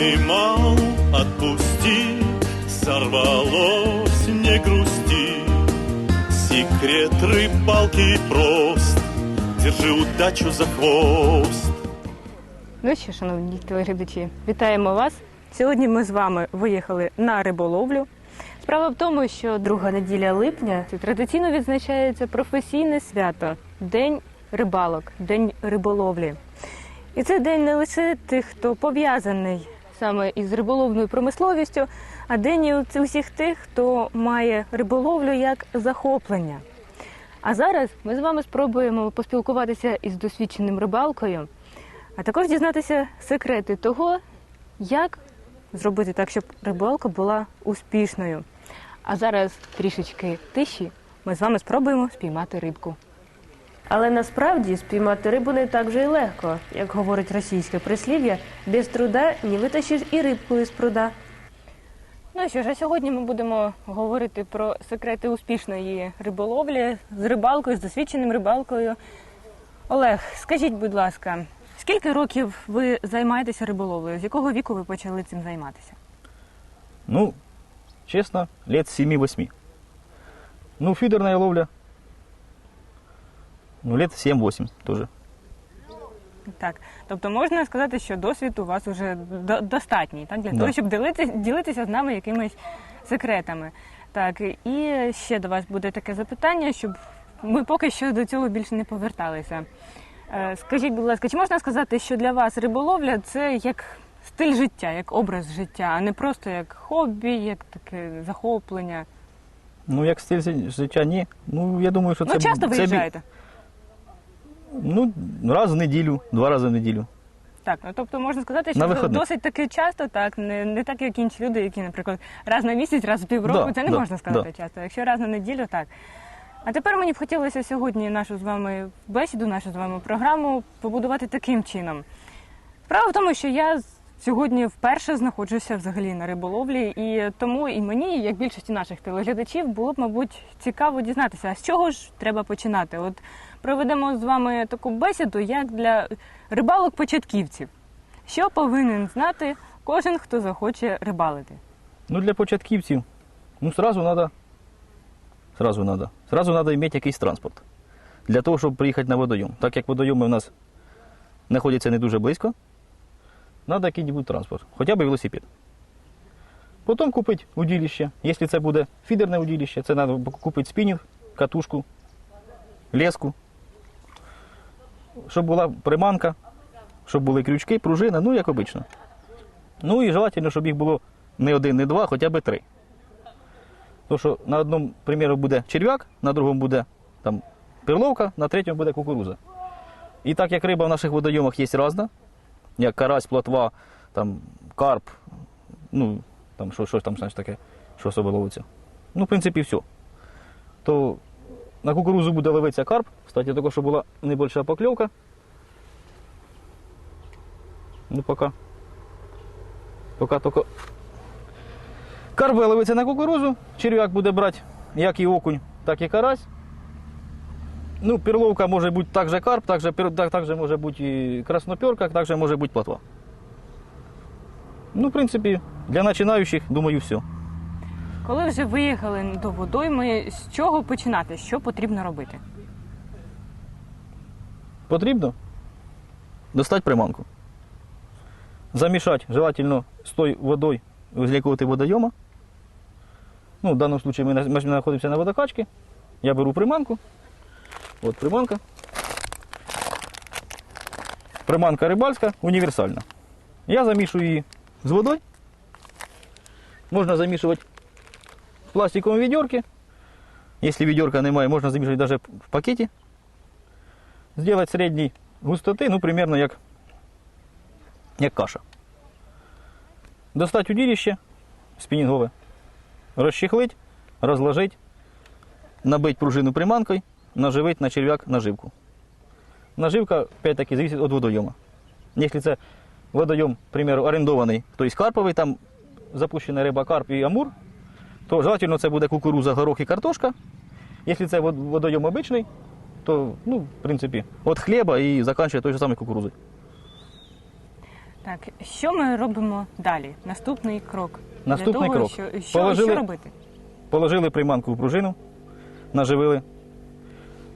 Поймал, отпусти, сорвалось, не грусти. Секрет рыбалки прост, держи удачу за хвост. Ну що, шановні телеглядачі, вітаємо вас. Сьогодні ми з вами виїхали на риболовлю. Справа в тому, що друга неділя липня традиційно відзначається професійне свято День рибалок, День риболовлі. І це день не лише тих, хто пов'язаний саме із риболовною промисловістю, а день і усіх тих, хто має риболовлю як захоплення. А зараз ми з вами спробуємо поспілкуватися із досвідченим рибалкою, а також дізнатися секрети того, як зробити так, щоб рибалка була успішною. А зараз трішечки тиші. Ми з вами спробуємо спіймати рибку. Але насправді спіймати рибу не так вже й легко, як говорить російське прислів'я, без труда не витащиш і рибку із пруда. Ну що ж, а сьогодні ми будемо говорити про секрети успішної риболовлі з рибалкою, з досвідченим рибалкою. Олег, скажіть, будь ласка, скільки років ви займаєтеся риболовлею? З якого віку ви почали цим займатися? Ну, честно, лет 7-8. Ну, фидерная ловля. Ну, лет 7-8 тоже. Так, тобто можна сказати, що досвід у вас вже достатній, так для Да. того, щоб ділитися, ділитися з нами якимись секретами. Так, і ще до вас буде таке запитання, щоб ми поки що до цього більше не поверталися. Е, Скажіть, будь ласка, чи можна сказати, що для вас риболовля це як стиль життя, як образ життя, а не просто як хобі, як таке захоплення? Ну, як стиль життя, ні. Ну, я думаю, що це... ну, часто це виїжджаєте? Ну, раз в неділю, два рази в неділю. Так, ну тобто можна сказати, На що виходних. досить таки часто, так не, не так, як інші люди, які, наприклад, раз на місяць, раз в півроку, Да, це не да, можна сказати да. часто. Якщо раз на неділю, так. А тепер мені б хотілося сьогодні нашу з вами бесіду, нашу з вами програму побудувати таким чином. Справа в тому, що я сьогодні вперше знаходжуся взагалі на риболовлі, і тому і мені, як більшості наших телеглядачів, було б, мабуть, цікаво дізнатися, а з чого ж треба починати. От проведемо з вами таку бесіду, як для рибалок-початківців. Що повинен знати кожен, хто захоче рибалити? Ну, для початківців, ну, сразу надо, сразу надо, сразу надо иметь якийсь транспорт. Для того, щоб приїхати на водойом. Так як водойоми в нас знаходяться не дуже близько, треба який-небудь транспорт, хоча б велосипед. Потім купити удилище. Якщо це буде фідерне удилище, це треба купити спінінг, катушку, леску, щоб була приманка, щоб були крючки, пружина, ну як обично. Ну і желательно, щоб їх було не один, не два, хоча б три. Тому що на одному, приміру, буде черв'як, на другому буде там перловка, на третьому буде кукуруза. І так як риба в наших водойомах є різна, як карась, плотва, там, карп, ну, там, що, що там знаєш, таке, що особо ловиться. Ну, в принципі, все. То на кукурузу буде ловитися карп, кстати, тільки була небольша покльовка. Ну, поки. Поки тільки Карп ловиться на кукурузу, черв'як буде брати як і окунь, так і карась. Ну, перловка може бути так же карп, так же, може бути і красноперка, так же може бути плотва. Ну, в принципі, для починаючих, думаю, все. Коли вже виїхали до водойми, з чого починати? Що потрібно робити? Потрібно достати приманку. Замішати желательно з тою водою з якого водойома. Ну, в даному випадку ми, ми знаходимося на водокачці. Я беру приманку. От приманка. Приманка рибальська, універсальна. Я замішую її з водою. Можна замішувати в пластиковому відерці. Якщо відерка немає, можна замішувати навіть в пакеті. Сделать середньої густоти, ну, примерно як, як каша. Достать удилище спінінгове, розчехлить, розложить, набить пружину приманкою, наживить на черв'як наживку. Наживка, опять-таки, зависит від водойома. Якщо це водойом, к примеру, орендований, тобто карповий, там запущена риба карп і амур, То желательно це буде кукуруза, горох і картошка. Якщо це водойом обичний, то, ну, в принципі, від хліба і закінчує той же самий кукурузою. Так, що ми робимо далі? Наступний крок. Наступний Для того, крок. Що, що, Положили- що робити? Положили приманку в пружину, наживили,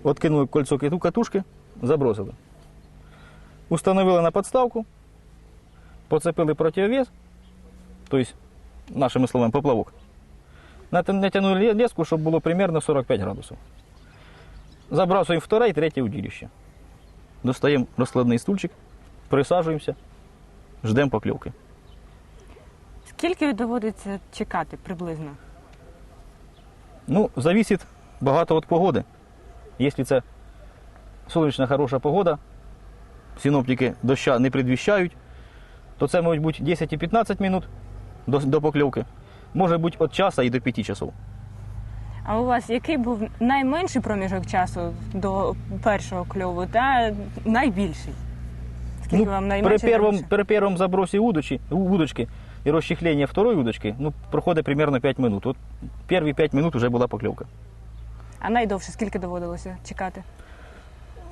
откинули кольцо киту катушки, забросили. Установили на подставку, поцепили противовес, тобто, нашими словами, поплавок. Нат- Натягнули леску, щоб було примерно 45 градусів. Забрасуємо вторе і третє удилище. Достаємо розкладний стульчик, присаджуємося, ждемо покльовки. Скільки доводиться чекати приблизно? Ну, зависит багато від погоди. Якщо це сонячна хороша погода, синоптики доща не предвіщають, то це може бути 10-15 минут до, до покльовки. Може бути від часу і до 5 часов. А у вас який був найменший проміжок часу до першого кльову та найбільший? Скільки вам найменше? первом, найбільше? при первом забросі удочки, удочки і розчехлення второї удочки ну, проходить примерно 5 минут. От перві 5 минут вже була покльовка. А найдовше скільки доводилося чекати?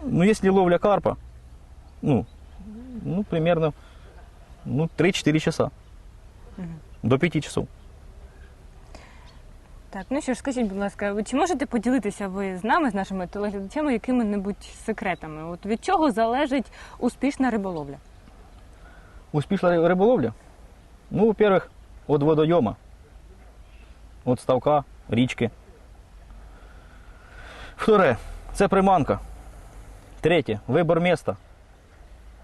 Ну, якщо ловля карпа, ну, ну примерно ну, 3-4 часа. До 5 часов. Так, ну що ж, скажіть, будь ласка, чи можете поділитися ви з нами, з нашими телеглядачами, якими-небудь секретами? От від чого залежить успішна риболовля? Успішна риболовля? Ну, во-первых, від водойома, від ставка, річки. Вторе, це приманка. Третє, вибір міста.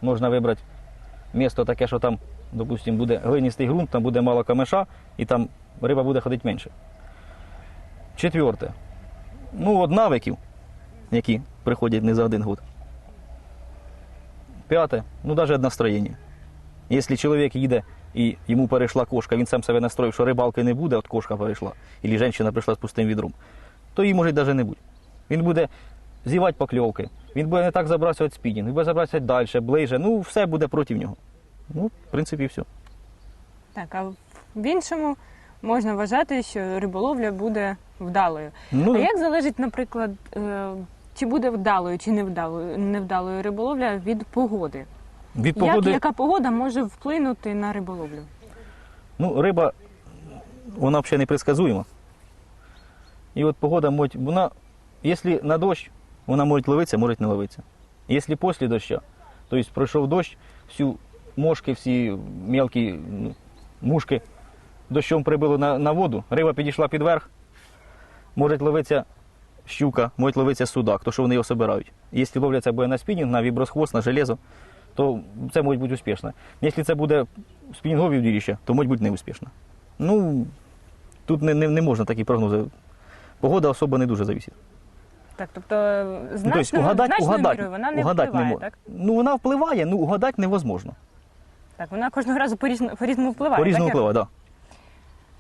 Можна вибрати місто таке, що там, допустим, буде глиністий ґрунт, там буде мало камеша, і там риба буде ходити менше. Четверте. Ну, от навиків, які приходять не за один год. П'яте, ну навіть настроєння. Якщо чоловік їде і йому перейшла кошка, він сам себе настроїв, що рибалки не буде, от кошка перейшла, або жінка прийшла з пустим відром, то її може навіть не бути. Він буде зівати покльовки, він буде не так забрасувати спінінг, він буде забрасувати далі, ближче, ну все буде проти нього. Ну, в принципі, все. Так, а в іншому можна вважати, що риболовля буде вдалою. Ну, а як залежить, наприклад, е, чи буде вдалою чи невдалою, невдалою риболовля від погоди? Від погоди, Як, яка погода може вплинути на риболовлю? ну, риба, вона взагалі непредсказуема. І от погода може, вона, якщо на дощ, вона може ловитися, може не ловитися. Якщо після дощу, тобто пройшов дощ, всю мошки, всі мелкі ну, мушки дощом прибило на, на воду, риба підійшла під верх, може ловитися щука, може ловитися судак, то що вони його собирають. Якщо ловляться буде на спінінг, на вібросхвост, на железо, то це може бути успішно. Якщо це буде спінінгові удилища, то може бути неуспішно. Ну, тут не, не, не можна такі прогнози. Погода особо не дуже зависить. Так, тобто е, Ну, значно, тобто угадати, значною угадати, мірою вона не угадати впливає, мо- так? Ну, вона впливає, ну угадати невозможно. Так, вона кожного разу по-різному, впливає. По-різному так, впливає, так.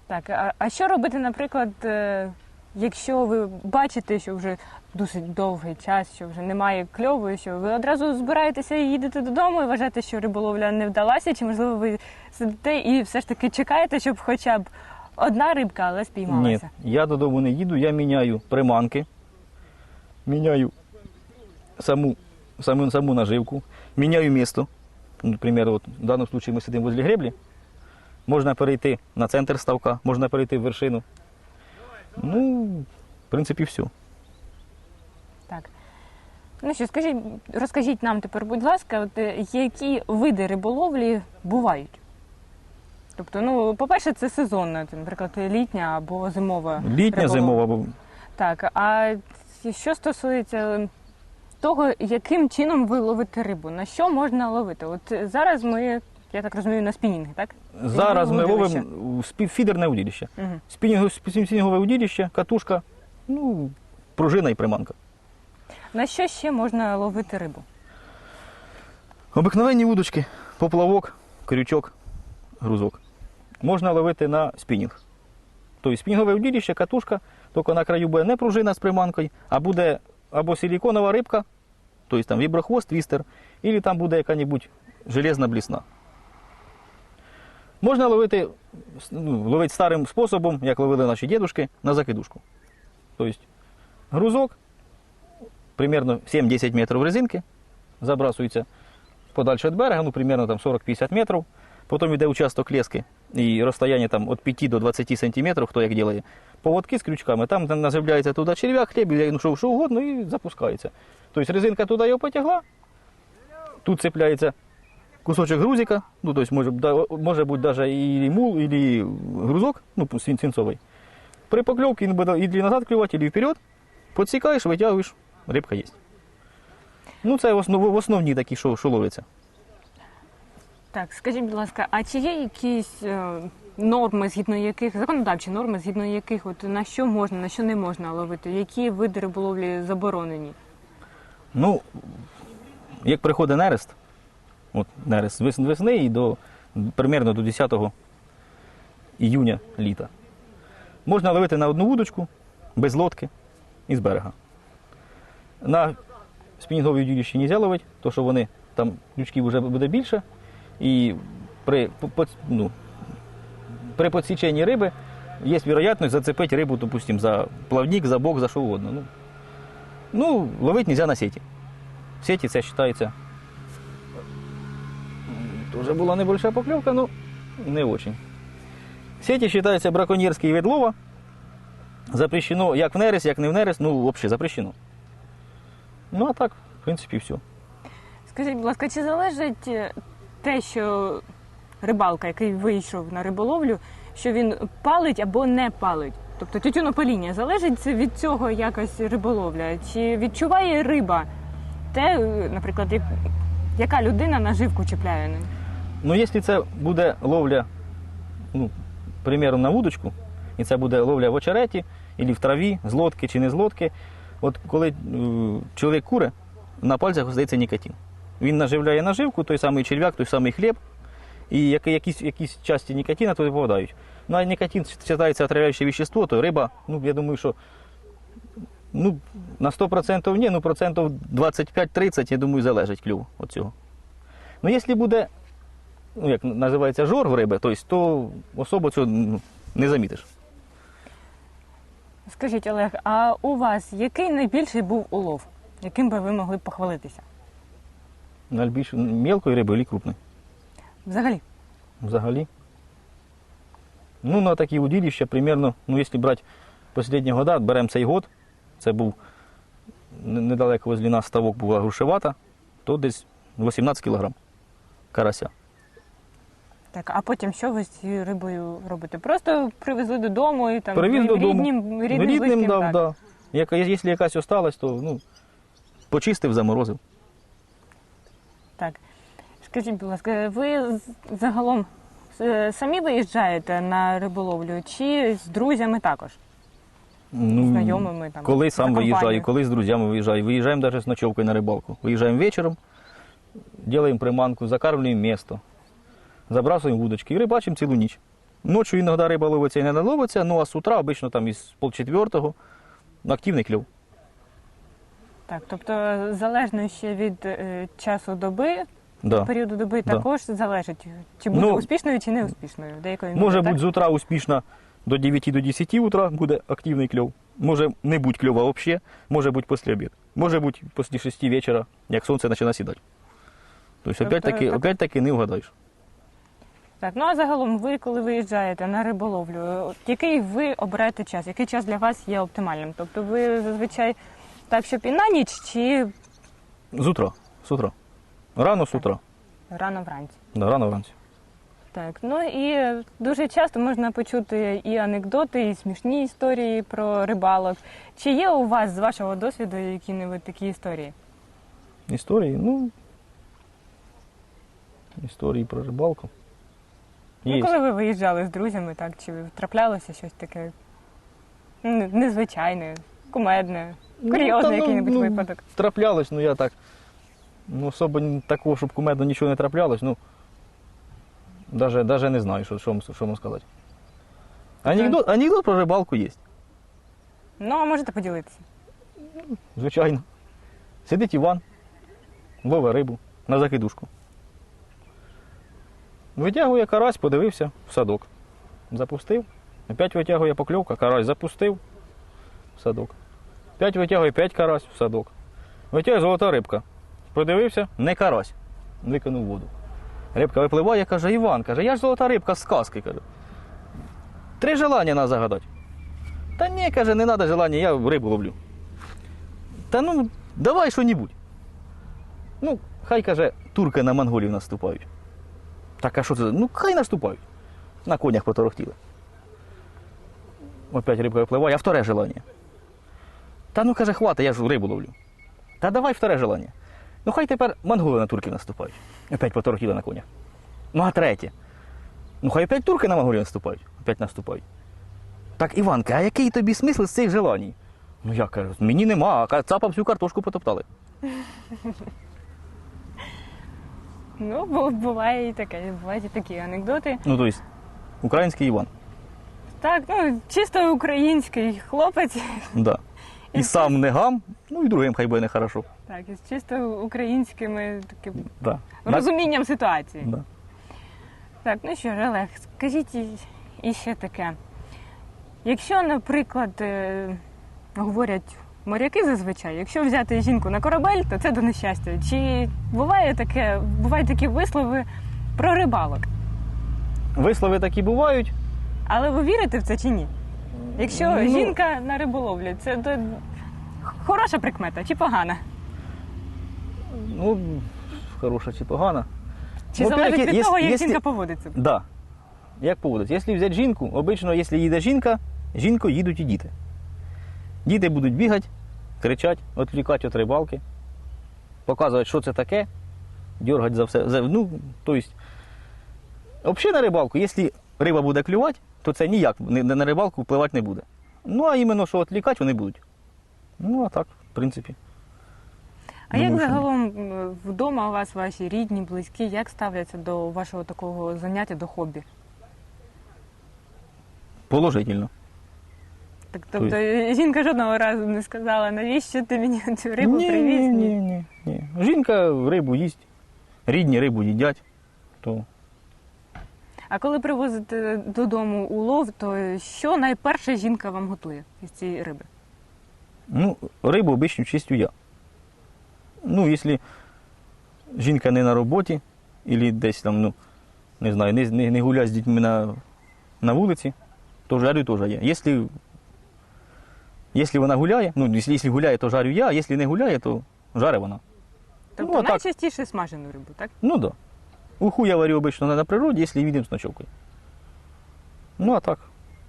Так, а, а що робити, наприклад, е, якщо ви бачите, що вже досить довгий час, що вже немає кльову, що ви одразу збираєтеся і їдете додому і вважаєте, що риболовля не вдалася, чи можливо ви сидите і все ж таки чекаєте, щоб хоча б одна рибка, але Ні, спіймалася? я додому не їду, я міняю приманки, міняю саму, саму, саму наживку, міняю місто. Ну, Наприклад, от, в даному випадку ми сидимо возле греблі. Можна перейти на центр ставка, можна перейти в вершину. Ну, в принципі, все. Так. Ну що, скажіть, розкажіть нам тепер, будь ласка, от, е, які види риболовлі бувають? Тобто, ну, по-перше, це сезонна, це, наприклад, літня або зимова. Літня, риболовля. зимова, бо Так, а що стосується того, яким чином ви ловите рибу, на що можна ловити? От зараз ми, я так розумію, на спінінги, так? зараз ми Удилище. ловимо спі- фідерне удилище. Угу. Спінінгове, спінінгове удилище, катушка, ну, пружина і приманка. На що ще можна ловити рибу? Обикновенні вудочки, поплавок, крючок, грузок. Можна ловити на спінінг. Тобто спінінгове удилище, катушка, тільки на краю буде не пружина з приманкою, а буде або силіконова рибка, тобто там віброхвост, твістер, або там буде яка-небудь железна блісна. Можна ловити, ну, ловити старим способом, як ловили наші дідушки, на закидушку. Тобто грузок, примерно 7-10 метрів резинки, забрасується подальше від берега, ну, примерно там 40-50 метрів. Потім йде участок лески і розстояння там від 5 до 20 сантиметрів, хто як робить. Поводки з крючками, там називляється туди черв'як, хліб, ну, що, що угодно, і запускається. Тобто резинка туди його потягла, тут цепляється кусочок грузика, ну, тобто може, да- може бути навіть і мул, і грузок, ну, свин- свинцовий. При покльовці він буде і назад клювати, і вперед, підсікаєш, витягуєш, рибка є. Ну, це в основ- в основні такі, що, що ловляться. Так, скажіть, будь ласка, а чи є якісь е, норми, згідно яких законодавчі норми, згідно яких от на що можна, на що не можна ловити? Які види риболовлі заборонені? Ну, як приходить нерест, от нерест весни і до примерно до 10 іюня літа. Можна ловити на одну вудочку, без лодки і з берега. На спінінговій удилищі не можна ловити, тому що вони там крючків вже буде більше. І при, по- ну, при підсіченні риби є вероятність зацепити рибу, допустим, за плавник, за бок, за що угодно. Ну, ну ловити не можна на сеті. В сети це вважається. Тоже була небольшая поклевка, но не очень. Сети вважається браконьєрський вид лова. Запрещено як в нерест, як не в нерест, ну, взагалі запрещено. Ну, а так, в принципі, все. Скажіть, будь ласка, чи залежить е, те, що рибалка, який вийшов на риболовлю, що він палить або не палить? Тобто тютюнопаління залежить від цього якось риболовля? Чи відчуває риба те, е, наприклад, яка людина наживку чіпляє ним? Ну, якщо це буде ловля, ну, приміром на вудочку, і це буде ловля в очереті, або в траві, з лодки чи не з лодки, от коли е, чоловік куре, на пальцях здається нікотин. Він наживляє наживку, той самий черв'як, той самий хліб, і якісь, якісь часті нікотина туди попадають. Ну, а нікотин вважається отравляюче вещество, то риба, ну, я думаю, що ну, на 100% ні, ну, процентів 25-30, я думаю, залежить клюв від цього. Ну, якщо буде ну, як називається жор в риби, тобто, то особо цього ну, не замітиш. Скажіть, Олег, а у вас який найбільший був улов, яким би ви могли похвалитися? Найбільше мілкої риби або крупної. Взагалі? Взагалі. Ну, на такі удилища, примерно, ну, якщо брати останні года, беремо цей год, це був недалеко возле нас ставок була грушевата, то десь 18 кілограм карася. Так, а потім що ви з цією рибою робите? Просто привезли додому і там Привіз додому. ріднім, рідним, Рідним близьким, дав, так. да. Яка, якщо якась осталась, то ну, почистив, заморозив. Так. Скажіть, будь ласка, ви з- загалом е, самі виїжджаєте на риболовлю чи з друзями також? Ну, Знайомими там, Коли за сам компанію? виїжджаю, коли з друзями виїжджаю. Виїжджаємо навіть з ночовкою на рибалку. Виїжджаємо вечором, робимо приманку, закармлюємо місто, забрасуємо вудочки і рибачимо цілу ніч. Ночі іноді риба ловиться і не ловиться, ну а з утра обично там із полчетвертого активний кльов. Так, тобто залежно ще від е, часу доби, Да. періоду доби Да. також залежить, чи буде Ну, успішною, чи неуспішною. Деякої Може бути з утра успішно до 9 до 10 утра буде активний кльов. Може не бути кльова взагалі, може бути після обіду. Може бути після 6 вечора, як сонце починає сідати. Тобто, Тобто, опять-таки, так- опять-таки не вгадаєш. Так, ну а загалом ви, коли виїжджаєте на риболовлю, от який ви обираєте час? Який час для вас є оптимальним? Тобто ви зазвичай так, щоб і на ніч, чи З утра. З утра. Рано з утра. рано вранці? Да, рано вранці. Так, ну і дуже часто можна почути і анекдоти, і смішні історії про рибалок. Чи є у вас з вашого досвіду які-небудь такі історії? Історії, ну. Історії про рибалку. Ну, коли ви виїжджали з друзями, так чи траплялося щось таке незвичайне, кумедне, Ну, курйозне та, ну, який-небудь ну, випадок? Траплялось, ну я так. Ну, особо ні- такого, щоб кумедно нічого не траплялось, ну. Даже, даже не знаю, що, що, вам- що вам сказати. Анекдот, анекдот про рибалку є, Ну, а можете поділитися? звичайно. Сидить Іван, ловить рибу на закидушку. Витягує карась, подивився в садок. Запустив. Опять витягує покльовка, карась запустив в садок. П'ять витягує, п'ять карась в садок. Витягує золота рибка. Подивився, не карась. викинув воду. Рибка випливає, каже, Іван, каже, я ж золота рибка з сказки. каже. Три желання треба загадати. Та ні, каже, не треба желання, я рибу ловлю. Та ну, давай що-небудь. Ну, хай каже, турки на монголів наступають. Так, а що це? Ну, хай наступають. На конях поторохтіли. Опять рибка випливає, а вторе желання. Та ну каже, хвата, я ж рибу ловлю. Та давай вторе желання. Ну хай тепер монголи на турків наступають. Опять поторохтіли на конях. Ну а третє. Ну хай опять турки на монголів наступають. Опять наступають. Так, Іванка, а який тобі смисл з цих желань? Ну я кажу, мені нема, а цапа всю картошку потоптали. Ну, бо буває і таке, бувають і такі анекдоти. Ну, тобто, український Іван. Так, ну чисто український хлопець, Да. І сам не гам, ну і другим хай буде нехорошо. так, із чисто українськими таким Да. На- розумінням ситуації. Да. Так, ну що ж, Олег, скажіть і- і таке. Якщо, наприклад, е, говорять моряки зазвичай, якщо взяти жінку на корабель, то це до нещастя. Чи буває таке, бувають такі вислови про рибалок? Вислови такі бувають. Але ви вірите в це чи ні? Якщо Ну- жінка на риболовлі, це то хороша прикмета чи погана? Ну, хороша чи погана. Чи Ну, залежить во-первых, від є- того, як якщо- жінка поводиться? Да. Як поводиться? Якщо взяти жінку, обично, якщо їде жінка, жінкою їдуть і діти. Діти будуть бігати, кричати, відвлікати від рибалки, показувати, що це таке, дергати за все. За, ну, тобто, взагалі на рибалку, якщо риба буде клювати, то це ніяк на рибалку впливати не буде. Ну, а іменно, що відвлікати, вони будуть. Ну, а так, в принципі. А як Думаю, ні. загалом вдома у вас ваші рідні, близькі, як ставляться до вашого такого заняття, до хобі? Положительно. Так, тобто жінка жодного разу не сказала, навіщо ти мені цю рибу ні, привіз? Ні, ні, ні, ні. Жінка рибу їсть, рідні рибу їдять, то А коли привозите додому улов, то що найперше жінка вам готує із цієї риби? ну, рибу обично чистю я. Ну, якщо жінка не на роботі, або десь там, ну, не знаю, не, не, не гуляє з дітьми на, на вулиці, то жарю теж я. Якщо, якщо вона гуляє, ну, якщо, гуляє, то жарю я, а якщо не гуляє, то жаре вона. Тобто Ну, найчастіше смажену рибу, так? Ну так. да. Уху я варю обично на, природі, якщо їдемо з ночовкою. Ну а так.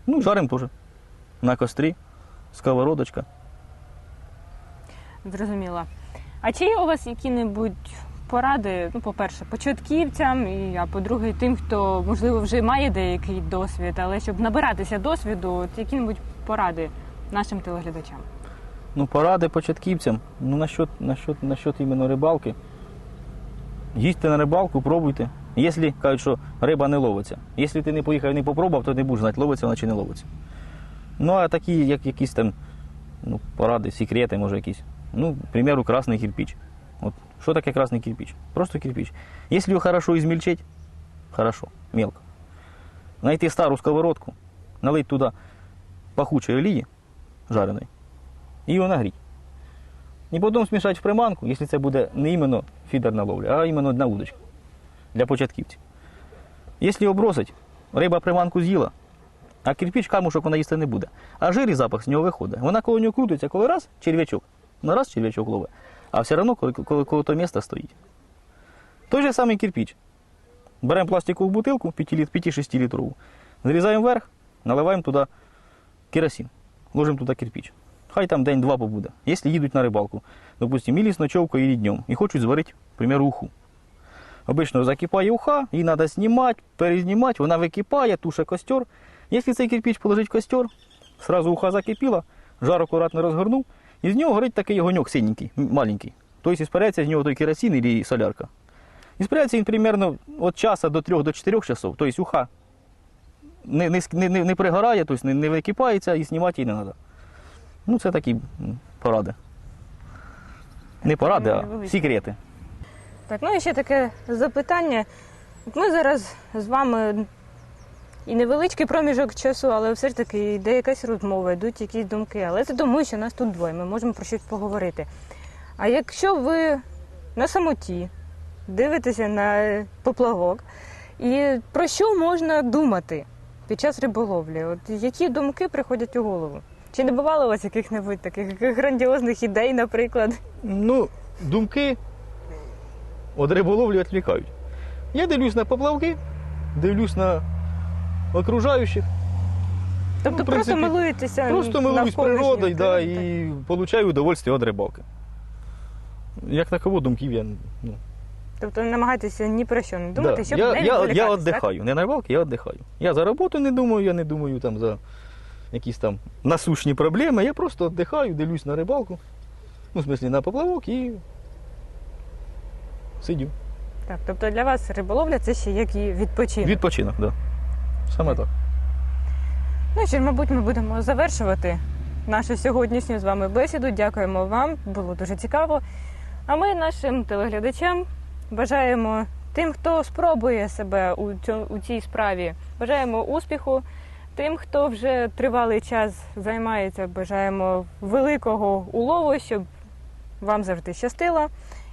Ну, жарим теж. На кострі, сковородочка. Зрозуміла. А чи є у вас які-небудь поради, ну, по-перше, початківцям, і, а по-друге, тим, хто, можливо, вже має деякий досвід, але щоб набиратися досвіду, от які-небудь поради нашим телеглядачам? Ну, поради початківцям. Ну, насчет, насчет, насчет іменно рибалки. Їздьте на рибалку, пробуйте. Якщо кажуть, що риба не ловиться. Якщо ти не поїхав і не попробував, то не будеш знати, ловиться вона чи не ловиться. Ну, а такі, як якісь там ну, поради, секрети, може якісь. Ну, примеру, красний кирпич. От, що таке красний кирпич? Просто кирпич. Якщо його хорошо измельчить, хорошо, мелко. Найти стару сковородку, налить туди пахучої олії жареної, і його нагріть. І потім смішати в приманку, якщо це буде не іменно фідерна ловля, а іменно одна удочка для початківців. Якщо його бросить, риба приманку з'їла, а кирпіч камушок вона їсти не буде. А жир і запах з нього виходить. Вона коло нього крутиться, коли раз черв'ячок, на раз черв'ячок ловить, а все одно коли, коли, коли то місце стоїть. Той же самий кирпіч. Беремо пластикову бутилку 5-6 літрову, зрізаємо вверх, наливаємо туди керосин, ложимо туди кирпіч. Хай там день-два побуде. Якщо їдуть на рибалку, допустим, і з ночовкою, і днем, і хочуть зварити, примеру, уху. Обично закипає уха, її треба знімати, перезнімати, вона википає, туше костер. Якщо цей кирпич положить в костер, сразу уха закипіла, жар акуратно розгорнув, і з нього горить такий огоньок синенький, маленький. Тобто іспаряється з нього той керосин і солярка. Іспаряється він примерно від часу до 3-4 часов, тобто уха не, не, не, не, пригорає, тобто не, не википається і знімати її не треба. Ну, це такі поради. Не поради, а секрети. Так, ну і ще таке запитання. Ми зараз з вами і невеличкий проміжок часу, але все ж таки йде якась розмова, йдуть якісь думки. Але це тому, що нас тут двоє, ми можемо про щось поговорити. А якщо ви на самоті, дивитеся на поплавок. І про що можна думати під час риболовлі? От які думки приходять у голову? Чи не бувало у вас яких-небудь таких грандіозних ідей, наприклад? Ну, думки від риболовлі відвлікають. Я дивлюсь на поплавки, дивлюсь на окружаючих, Тобто в просто принципі, милуєтеся просто милуюсь природою да, і получаю удовольствие від рибалки. Як таково думків я. Ну, Тобто намагайтеся ні про що не думати, да. щоб я, не я, я так? віддихаю. Не на рибалки, я віддихаю. Я за роботу не думаю, я не думаю там за якісь там насущні проблеми. Я просто віддихаю, дивлюсь на рибалку, ну, в смислі на поплавок і сидю. Так, тобто для вас риболовля це ще як і відпочинок. Відпочинок, так. Да. Саме так. Ну що, ж, мабуть, ми будемо завершувати нашу сьогоднішню з вами бесіду. Дякуємо вам, було дуже цікаво. А ми нашим телеглядачам бажаємо тим, хто спробує себе у, у цій справі, бажаємо успіху. Тим, хто вже тривалий час займається, бажаємо великого улову, щоб вам завжди щастило.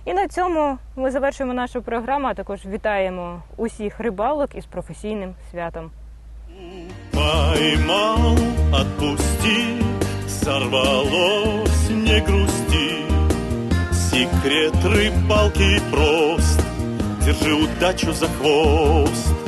І на цьому ми завершуємо нашу програму, а також вітаємо усіх рибалок із професійним святом. Поймал, отпусти, сорвалось, не грусти. Секрет рыбалки прост, держи удачу за хвост.